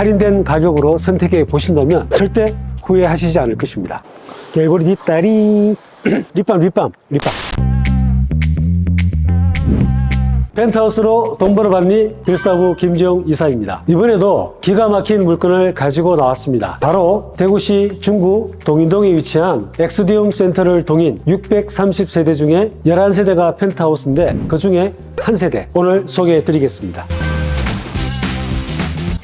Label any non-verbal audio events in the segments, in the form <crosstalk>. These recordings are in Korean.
할인된 가격으로 선택해 보신다면 절대 후회하시지 않을 것입니다. 개구리 뒷다리 <clears throat> 립밤 립밤 립밤 펜트하우스로 돈 벌어봤니? 빌사부 김지영 이사입니다. 이번에도 기가 막힌 물건을 가지고 나왔습니다. 바로 대구시 중구 동인동에 위치한 엑스디움 센터를 동인 630세대 중에 11세대가 펜트하우스인데 그 중에 한 세대 오늘 소개해 드리겠습니다.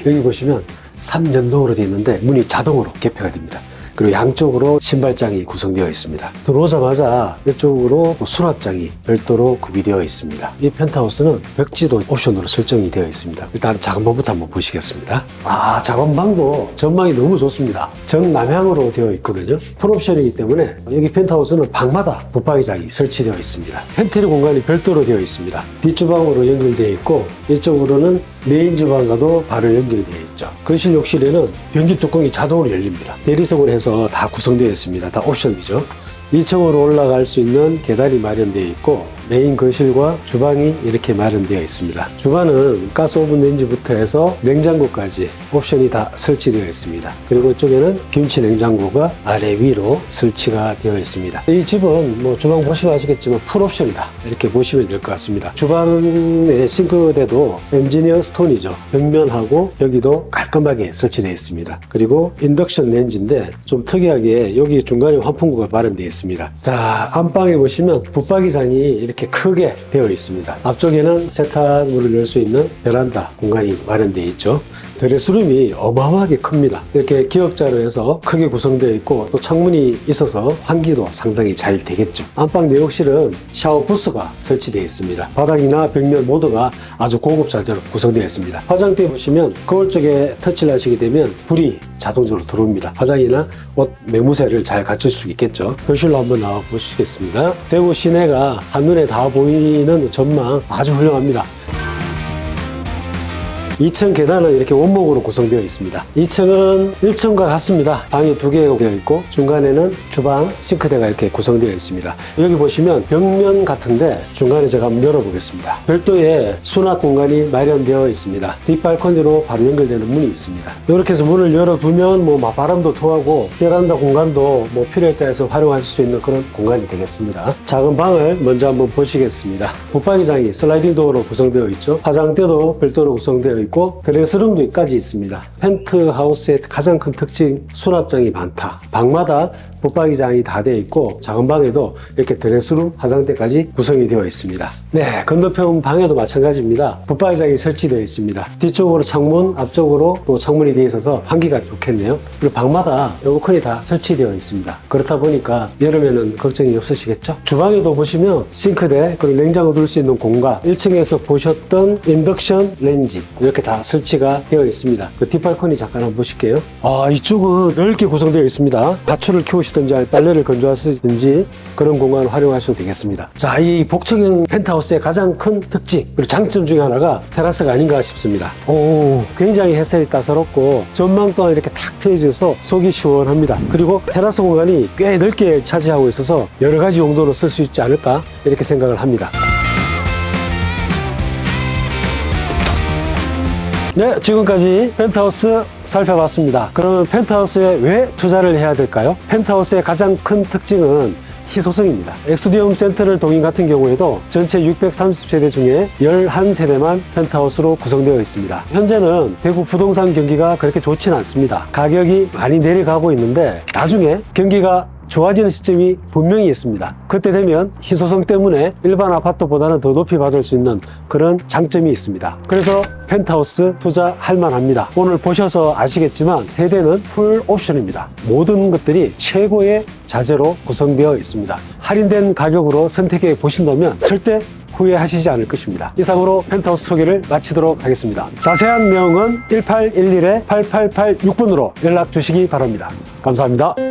여기 보시면 3연동으로 되어 있는데 문이 자동으로 개폐가 됩니다. 그리고 양쪽으로 신발장이 구성되어 있습니다. 들어오자마자 이쪽으로 수납장이 별도로 구비되어 있습니다. 이 펜트하우스는 벽지도 옵션으로 설정이 되어 있습니다. 일단 작업방부터 한번 보시겠습니다. 아, 작업방도 전망이 너무 좋습니다. 정남향으로 되어 있거든요. 풀옵션이기 때문에 여기 펜트하우스는 방마다 붙박이장이 설치되어 있습니다. 팬트리 공간이 별도로 되어 있습니다. 뒷주방으로 연결되어 있고 이쪽으로는 메인 주방과도 바로 연결되어 있죠. 거실 욕실에는 변기 뚜껑이 자동으로 열립니다. 대리석으로 해서 다 구성되어 있습니다. 다 옵션이죠. 2층으로 올라갈 수 있는 계단이 마련되어 있고 메인 거실과 주방이 이렇게 마련되어 있습니다. 주방은 가스 오븐 렌지부터 해서 냉장고까지 옵션이 다 설치되어 있습니다. 그리고 이쪽에는 김치 냉장고가 아래 위로 설치가 되어 있습니다. 이 집은 뭐 주방 보시면 아시겠지만 풀 옵션이다 이렇게 보시면 될 것 같습니다. 주방의 싱크대도 엔지니어 스톤이죠. 벽면하고 여기도 깔 끔하게 설치되어 있습니다. 그리고 인덕션 렌지인데 좀 특이하게 여기 중간에 환풍구가 마련되어 있습니다. 자 안방에 보시면 붙박이장이 이렇게 크게 되어 있습니다. 앞쪽에는 세탁물을 열 수 있는 베란다 공간이 마련되어 있죠. 드레스룸이 어마어마하게 큽니다. 이렇게 기역자로 해서 크게 구성되어 있고 또 창문이 있어서 환기도 상당히 잘 되겠죠. 안방 내욕실은 샤워 부스가 설치되어 있습니다. 바닥이나 벽면 모두가 아주 고급 자재로 구성되어 있습니다. 화장대 보시면 거울 쪽에 터치를 하시게 되면 불이 자동적으로 들어옵니다. 화장이나 옷 매무새를 잘 갖출 수 있겠죠. 거실로 한번 나와 보시겠습니다. 대구 시내가 한눈에 다 보이는 전망 아주 훌륭합니다. 2층 계단은 이렇게 원목으로 구성되어 있습니다. 2층은 1층과 같습니다. 방이 두 개가 되어 있고 중간에는 주방, 싱크대가 이렇게 구성되어 있습니다. 여기 보시면 벽면 같은데 중간에 제가 한번 열어보겠습니다. 별도의 수납 공간이 마련되어 있습니다. 뒷발코니로 바로 연결되는 문이 있습니다. 이렇게 해서 문을 열어두면 뭐 바람도 통하고 베란다 공간도 뭐 필요에 따라서 활용할 수 있는 그런 공간이 되겠습니다. 작은 방을 먼저 한번 보시겠습니다. 붙박이장이 슬라이딩 도어로 구성되어 있죠. 화장대도 별도로 구성되어 있고 드레스룸도 까지 있습니다. 펜트하우스의 가장 큰 특징 수납장이 많다. 방마다 붙박이장이 다 되어 있고 작은 방에도 이렇게 드레스룸, 화장대까지 구성이 되어 있습니다. 네, 건너편 방에도 마찬가지입니다. 붙박이장이 설치되어 있습니다. 뒤쪽으로 창문, 앞쪽으로 또 창문이 되어 있어서 환기가 좋겠네요. 그리고 방마다 에어컨이 다 설치되어 있습니다. 그렇다 보니까 여름에는 걱정이 없으시겠죠? 주방에도 보시면 싱크대, 그리고 냉장고 둘 수 있는 공간, 1층에서 보셨던 인덕션 렌지 이렇게 다 설치가 되어 있습니다. 그 뒷발코니 잠깐 한번 보실게요. 아, 이쪽은 넓게 구성되어 있습니다. 가출을 키우시 든지 아니면 빨래를 건조하시든지 그런 공간을 활용하셔도 되겠습니다. 자, 이 복층형 펜트하우스의 가장 큰 특징 그리고 장점 중에 하나가 테라스가 아닌가 싶습니다. 오, 굉장히 햇살이 따사롭고 전망 또한 이렇게 탁 트여져서 속이 시원합니다. 그리고 테라스 공간이 꽤 넓게 차지하고 있어서 여러 가지 용도로 쓸 수 있지 않을까 이렇게 생각을 합니다. 네, 지금까지 펜트하우스 살펴봤습니다. 그러면 펜트하우스에 왜 투자를 해야 될까요? 펜트하우스의 가장 큰 특징은 희소성입니다. 엑스디움 센터를 동인 같은 경우에도 전체 630세대 중에 11세대만 펜트하우스로 구성되어 있습니다. 현재는 대구 부동산 경기가 그렇게 좋지는 않습니다. 가격이 많이 내려가고 있는데 나중에 경기가 좋아지는 시점이 분명히 있습니다. 그때 되면 희소성 때문에 일반 아파트보다는 더 높이 받을 수 있는 그런 장점이 있습니다. 그래서 펜트하우스 투자할 만합니다. 오늘 보셔서 아시겠지만 세대는 풀 옵션입니다. 모든 것들이 최고의 자재로 구성되어 있습니다. 할인된 가격으로 선택해 보신다면 절대 후회하시지 않을 것입니다. 이상으로 펜트하우스 소개를 마치도록 하겠습니다. 자세한 내용은 1811-8886번으로 연락 주시기 바랍니다. 감사합니다.